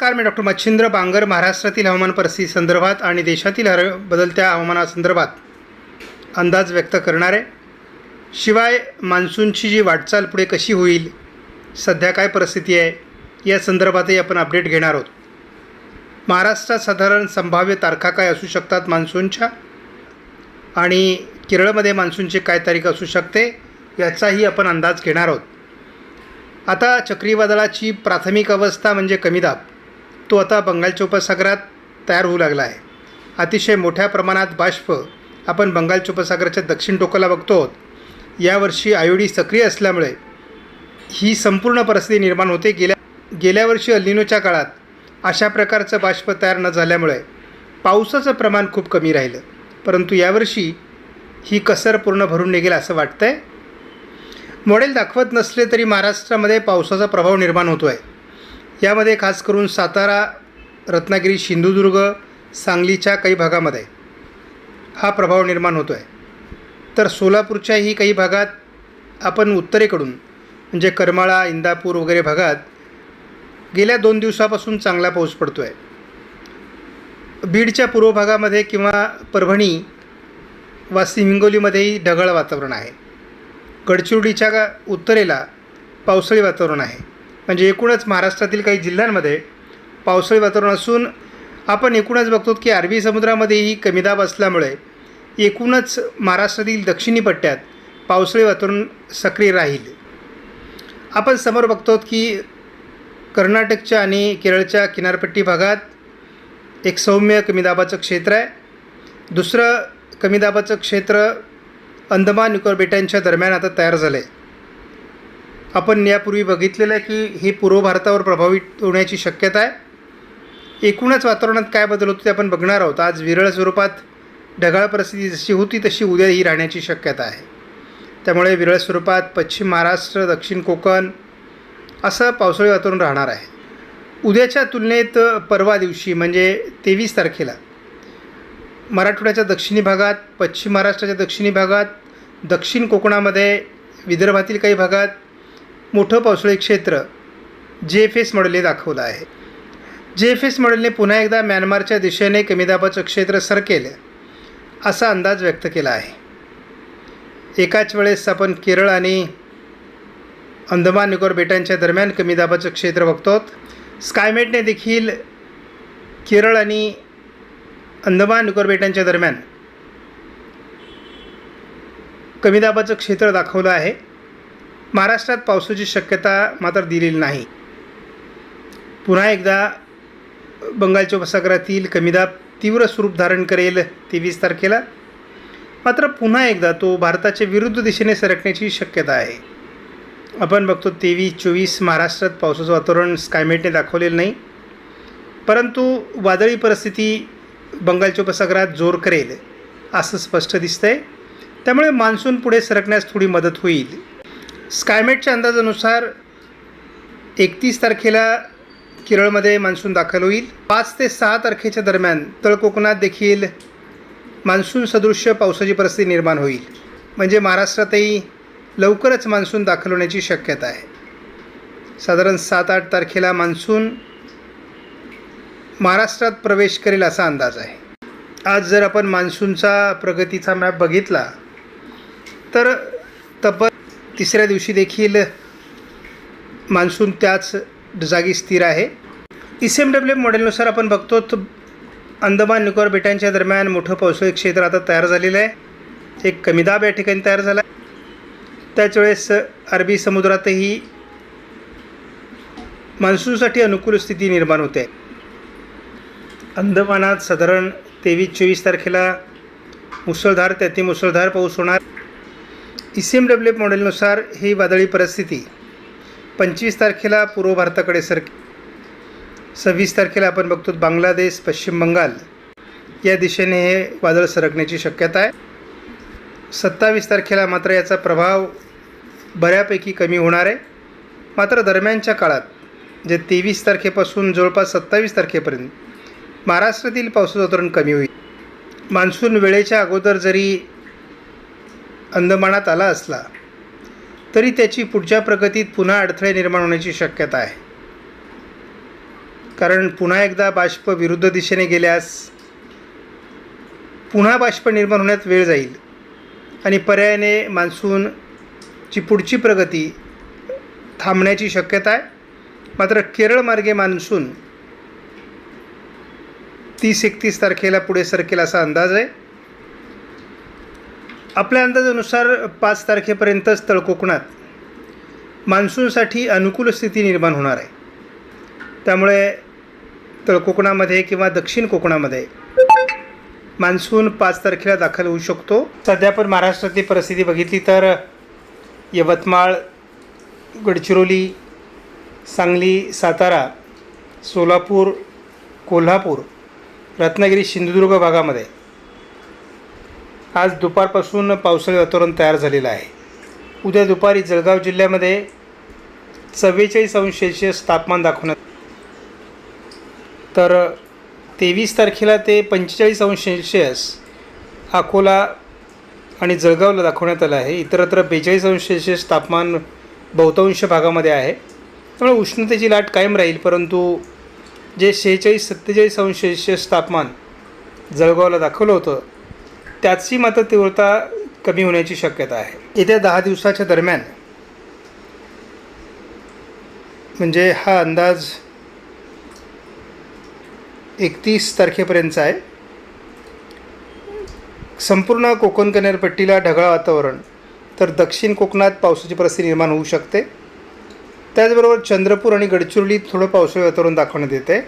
काल मी डॉक्टर मच्छिंद्र बांगर महाराष्ट्रातील हवामान परिस्थिती संदर्भात आणि देशातील हर बदलत्या हवामानासंदर्भात अंदाज व्यक्त करणार. आहे शिवाय मान्सूनची जी वाटचाल पुढे कशी होईल सध्या काय परिस्थिती आहे या संदर्भातही आपण अपडेट घेणार आहोत. महाराष्ट्रात साधारण संभाव्य तारखा काय असू शकतात मान्सूनच्या? आणि केरळमध्ये मान्सूनची काय तारीख असू शकते याचाही आपण अंदाज घेणार आहोत. आता चक्रीवादळाची प्राथमिक अवस्था म्हणजे कमी दाब. तो आता बंगालच्या उपसागरात तयार होऊ लागला आहे. अतिशय मोठ्या प्रमाणात बाष्प आपण बंगालच्या उपसागराच्या दक्षिण टोकाला बघतो आहोत. यावर्षी आयोडी सक्रिय असल्यामुळे ही संपूर्ण परिस्थिती निर्माण होते गेल्या गेल्या वर्षी अल्लिनोच्या काळात अशा प्रकारचं बाष्प तयार न झाल्यामुळे पावसाचं प्रमाण खूप कमी राहिलं. परंतु यावर्षी ही कसर पूर्ण भरून निघेल असं वाटतं आहे मॉडेल दाखवत नसले तरी महाराष्ट्रामध्ये पावसाचा प्रभाव निर्माण होतो आहे यामध्ये खास करून सातारा रत्नागिरी सिंधुदुर्ग सांगलीच्या काही भागामध्ये हा प्रभाव निर्माण होतो आहे तर सोलापूरच्याही काही भागात आपण उत्तरेकडून म्हणजे करमाळा इंदापूर वगैरे भागात गेल्या दोन दिवसापासून चांगला पाऊस पडतो आहे बीडच्या पूर्व भागामध्ये किंवा परभणी वा हिंगोलीमध्येही ढगाळ वातावरण आहे. गडचिरोलीच्या उत्तरेला पावसाळी वातावरण आहे. म्हणजे एकूणच महाराष्ट्रातील काही जिल्ह्यांमध्ये पावसाळी वातावरण असून आपण एकूणच बघतो की अरबी समुद्रामध्येही कमी दाब असल्यामुळे एकूणच महाराष्ट्रातील दक्षिणी पट्ट्यात पावसाळी वातावरण सक्रिय राहील. आपण समोर बघतो की कर्नाटकच्या आणि केरळच्या किनारपट्टी भागात एक सौम्य कमी दाबाचं क्षेत्र आहे. दुसरं कमी दाबाचं क्षेत्र अंदमान निकोबार बेटांच्या दरम्यान आता तयार झालं आहे आपण यापूर्वी बघितलेलं आहे की हे पूर्व भारतावर प्रभावित होण्याची शक्यता आहे. एकूणच वातावरणात काय बदल होतो ते आपण बघणार आहोत. आज विरळ स्वरूपात ढगाळ परिस्थिती जशी होती तशी उद्याही राहण्याची शक्यता आहे. त्यामुळे विरळ स्वरूपात पश्चिम महाराष्ट्र दक्षिण कोकण असं पावसाळी वातावरण राहणार आहे. उद्याच्या तुलनेत परवा दिवशी म्हणजे तेवीस तारखेला मराठवाड्याच्या दक्षिणी भागात पश्चिम महाराष्ट्राच्या दक्षिणी भागात दक्षिण कोकणामध्ये विदर्भातील काही भागात मोठं पावसाळी क्षेत्र जे एफ एस मॉडेलने दाखवलं आहे. जे एफ एस मॉडेलने पुन्हा एकदा म्यानमारच्या दिशेने कमी दाबाचं क्षेत्र सरकेल असा अंदाज व्यक्त केला आहे. एकाच वेळेस आपण केरळ आणि अंदमान निकोबार बेटांच्या दरम्यान कमी दाबाचं क्षेत्र बघतो स्कायमेटने देखील केरळ आणि अंदमान निकोबार बेटांच्या दरम्यान कमी दाबाचं क्षेत्र दाखवलं आहे. महाराष्ट्रात पावसाची शक्यता मात्र दिलेली नाही. पुन्हा एकदा बंगालच्या उपसागरातील कमीदाब तीव्र स्वरूप धारण करेल तेवीस तारखेला. मात्र पुन्हा एकदा तो भारताच्या विरुद्ध दिशेने सरकण्याची शक्यता आहे. आपण बघतो तेवीस चोवीस महाराष्ट्रात पावसाचं वातावरण स्कायमेटने दाखवलेलं नाही. परंतु वादळी परिस्थिती बंगालच्या उपसागरात जोर करेल असं स्पष्ट दिसतं आहे त्यामुळे मान्सून पुढे सरकण्यास थोडी मदत होईल. स्कायमेटच्या अंदाजानुसार एकतीस तारखेला केरळमध्ये मान्सून दाखल होईल. पाच ते सहा तारखेच्या दरम्यान तळ कोकणात देखील मान्सून सदृश्य पावसाची परिस्थिती निर्माण होईल. म्हणजे महाराष्ट्रातही लवकरच मान्सून दाखल होण्याची शक्यता आहे. साधारण सात आठ तारखेला मान्सून महाराष्ट्रात प्रवेश करेल असा अंदाज आहे. आज जर आपण मान्सूनचा प्रगतीचा मॅप बघितला तर तब्बल तिसऱ्या दिवशी देखील मान्सून त्याच जागी स्थिर आहे. ई सी एम डब्ल्यू मॉडेलनुसार आपण बघतो तर अंदमान निकोबार बेटांच्या दरम्यान मोठं पावसाळी क्षेत्र आता तयार झालेलं आहे. एक कमीदाब या ठिकाणी तयार झाला. त्याच वेळेस अरबी समुद्रातही मान्सूनसाठी अनुकूल स्थिती निर्माण होते. अंदमानात साधारण तेवीस चोवीस तारखेला मुसळधार ते अतिमुसळधार पाऊस होणार. ई सी एम डब्ल्यू मॉडेलनुसार ही वादळी परिस्थिती. पंचवीस तारखेला पूर्व भारताकडे सर सव्वीस तारखेला आपण बघतो बांगलादेश पश्चिम बंगाल. या दिशेने हे वादळ सरकण्याची शक्यता आहे. सत्तावीस तारखेला मात्र याचा प्रभाव बऱ्यापैकी कमी होणार आहे. मात्र दरम्यानच्या काळात जे तेवीस तारखेपासून जवळपास सत्तावीस तारखेपर्यंत महाराष्ट्रातील पावसाचं धोरण कमी होईल. मान्सून वेळेच्या अगोदर जरी अंदमानात आला असला तरी त्याची पुढच्या प्रगतीत पुन्हा अडथळे निर्माण होण्याची शक्यता आहे. कारण पुन्हा एकदा बाष्प विरुद्ध दिशेने गेल्यास पुन्हा बाष्प निर्माण होण्यात वेळ जाईल आणि पर्यायाने मान्सूनची पुढची प्रगती थांबण्याची शक्यता आहे. मात्र केरळ मार्गे मान्सून तीस एकतीस तारखेला पुढे सरकेल असा अंदाज आहे. आपल्या अंदाजानुसार पाच तारखेपर्यंतच तळकोकणात मान्सूनसाठी अनुकूल स्थिती निर्माण होणार आहे. त्यामुळे तळकोकणामध्ये किंवा दक्षिण कोकणामध्ये मान्सून पाच तारखेला दाखल होऊ शकतो. सध्या पण महाराष्ट्रातली परिस्थिती बघितली तर यवतमाळ गडचिरोली सांगली सातारा सोलापूर कोल्हापूर रत्नागिरी सिंधुदुर्ग भागामध्ये आज दुपारपासून पावसाळी वातावरण तयार झालेलं आहे. उद्या दुपारी जळगाव जिल्ह्यामध्ये चव्वेचाळीस अंश सेल्शियस तापमान दाखवण्यात तर तेवीस तारखेला ते पंचेचाळीस अंश सेल्शियस अकोला आणि जळगावला दाखवण्यात आलं आहे. इतरत्र बेचाळीस अंश सेल्शियस तापमान बहुतांश भागामध्ये आहे. त्यामुळे उष्णतेची लाट कायम राहील परंतु जे शेहेचाळीस सत्तेचाळीस अंश सेल्शियस तापमान जळगावला दाखवलं होतं त्याची मात्र तीव्रता कमी होण्याची शक्यता आहे. येत्या दहा दिवसाच्या दरम्यान म्हणजे हा अंदाज एकतीस तारखेपर्यंतचा आहे. संपूर्ण कोकण किनारपट्टीला ढगाळ वातावरण तर दक्षिण कोकणात पावसाची परिस्थिती निर्माण होऊ शकते. त्याचबरोबर चंद्रपूर आणि गडचिरोलीत थोडं पावसाळी वातावरण दाखवण्यात येते.